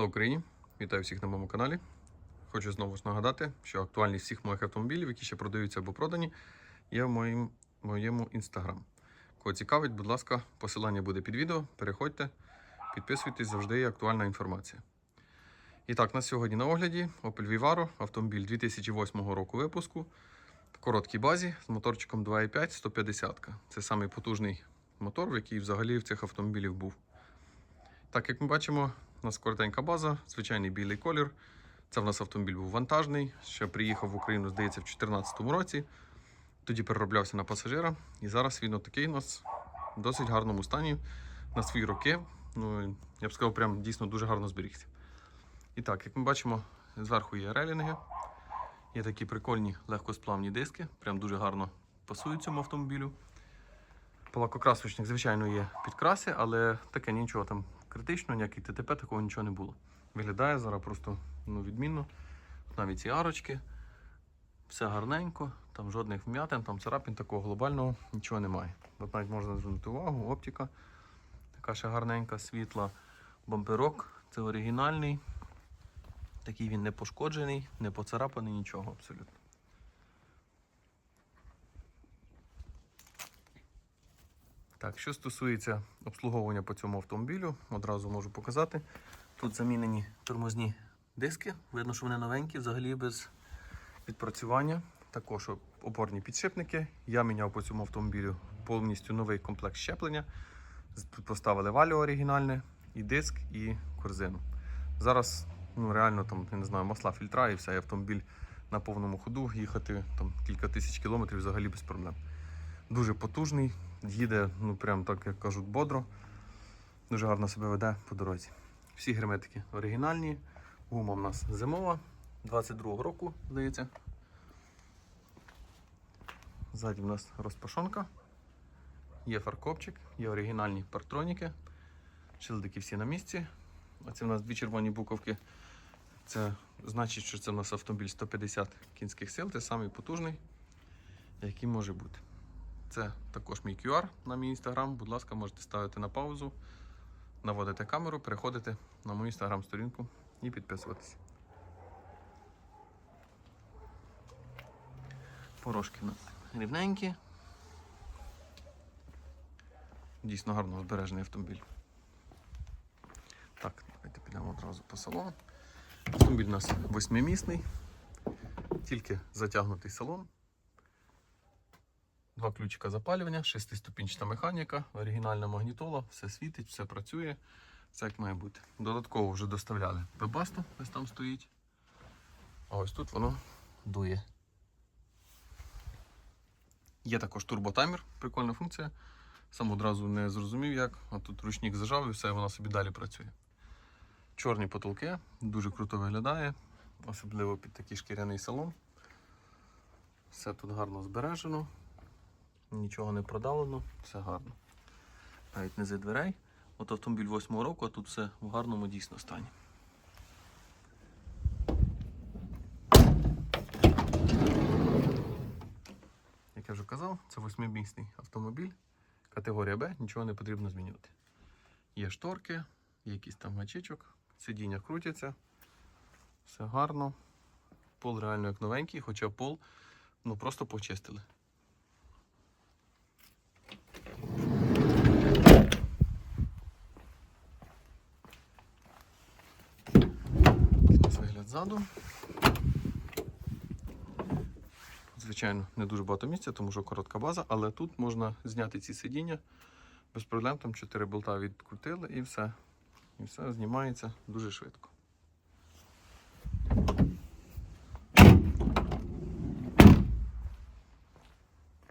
Слава Україні! Вітаю всіх на моєму каналі. Хочу знову ж нагадати, що актуальність всіх моїх автомобілів, які ще продаються або продані, є в моїм, моєму інстаграм. Кого цікавить, будь ласка, посилання буде під відео. Переходьте, підписуйтесь, завжди є актуальна інформація. І так, на сьогодні на огляді Opel Vivaro, автомобіль 2008 року випуску в короткій базі з моторчиком 2.5 150. Це самий потужний мотор, який взагалі в цих автомобілів був. Так, як ми бачимо, у нас коротенька база, звичайний білий колір. Це в нас автомобіль був вантажний. Ще приїхав в Україну, здається, в 2014 році. Тоді перероблявся на пасажира. І зараз він отакий у нас в досить гарному стані на свої роки. Ну, я б сказав, прям дійсно дуже гарно зберігся. І так, як ми бачимо, зверху є релінги. Є такі прикольні легкосплавні диски. Прям дуже гарно пасують цьому автомобілю. По лакокрасочних, звичайно, є підкраси, але таке нічого там критичного, ніякий ТТП, такого нічого не було. Виглядає зараз просто ну, відмінно. Навіть ці арочки, все гарненько, там жодних вм'ятин, там царапин такого глобального нічого немає. От навіть можна звернути увагу, оптика така ще гарненька, світла, бамперок, це оригінальний. Такий він не пошкоджений, не поцарапаний, нічого абсолютно. Так, що стосується обслуговування по цьому автомобілю, одразу можу показати. Тут замінені тормозні диски. Видно, що вони новенькі, взагалі без відпрацювання. Також опорні підшипники. Я міняв по цьому автомобілю повністю новий комплект щеплення. Тут поставили валю оригінальне, і диск, і корзину. Зараз ну, реально там, я не знаю, масла фільтра і все, і автомобіль на повному ходу їхати там, кілька тисяч кілометрів взагалі без проблем. Дуже потужний, їде, ну прям так як кажуть, бодро. Дуже гарно себе веде по дорозі. Всі герметики оригінальні. Гума в нас зимова, 22-го року, здається. Ззаді в нас розпашонка. Є фаркопчик, є оригінальні партроніки. Шилдики всі на місці. А це в нас дві червоні буковки. Це значить, що це в нас автомобіль 150 кінських сил, це самий потужний, який може бути. Це також мій QR на мій інстаграм. Будь ласка, можете ставити на паузу, наводити камеру, переходити на мою інстаграм-сторінку і підписуватися. Порошки у нас рівненькі. Дійсно гарно збережений автомобіль. Так, давайте підемо одразу по салону. Автомобіль у нас восьмимісний, тільки затягнутий салон. Два ключика запалювання, шестиступінчата механіка, оригінальна магнітола, все світить, все працює, все як має бути. Додатково вже доставляли вебасту, ось там стоїть. А ось тут воно дує. Є також турботаймер, прикольна функція. Сам одразу не зрозумів як, а тут ручник зажав і все, вона собі далі працює. Чорні потолки, дуже круто виглядає, особливо під такий шкіряний салон. Все тут гарно збережено, нічого не продавлено, все гарно. Навіть низи дверей. От автомобіль 8 року, а тут все в гарному дійсно стані. Як я вже казав, це восьмимісний автомобіль. Категорія Б, нічого не потрібно змінювати. Є шторки, є якийсь там гачечок, сидіння крутяться, все гарно. Пол реально як новенький, хоча пол ну, просто почистили. Такий у нас вигляд ззаду. Звичайно, не дуже багато місця, тому що коротка база, але тут можна зняти ці сидіння без проблем. Там 4 болта відкрутили і все. І все знімається дуже швидко.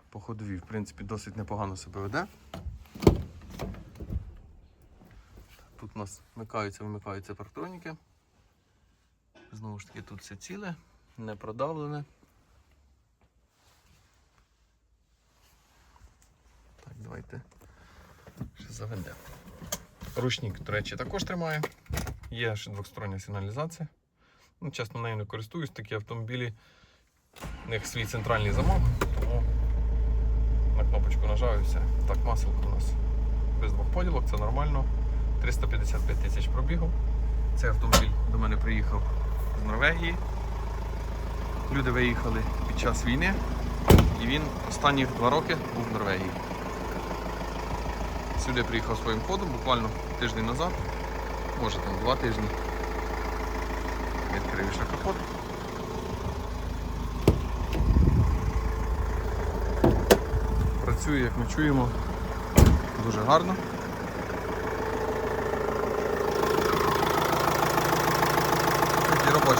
По ходовій, в принципі, досить непогано себе веде. Тут у нас вмикаються, вимикаються парктроніки. Знову ж таки, тут все ціле, не продавлене. Так, давайте ще заведемо. Ручник, до речі, також тримає. Є ще двостороння сигналізація. Ну, чесно, нею не користуюсь, такі автомобілі. У них свій центральний замок, тому на кнопочку нажав. Так, маселка у нас без двох поділок, це нормально. 355 тисяч пробігу. Цей автомобіль до мене приїхав з Норвегії. Люди виїхали під час війни, і він останні два роки був в Норвегії. Сюди приїхав своїм ходом буквально тиждень назад, може там два тижні. Відкрив капот. Працює, як ми чуємо, дуже гарно.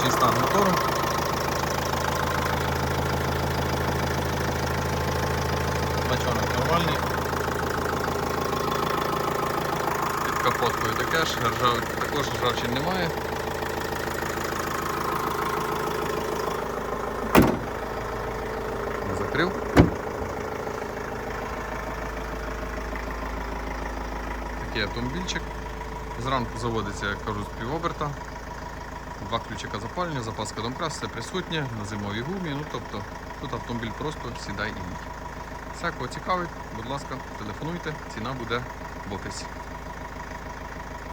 Робочий стан мотору. Бачонок нормальний. Під капоткою таке ж, ржав... також ржавчин немає. Закрив. Такий автомобільчик. Зранку заводиться, як кажуть, з півоберта. Два ключика запалення, запаска домкрас, все присутнє на зимовій гумі. Ну, тобто тут автомобіль просто сідай і їдь. Всякого цікавить, будь ласка, телефонуйте, ціна буде в описі.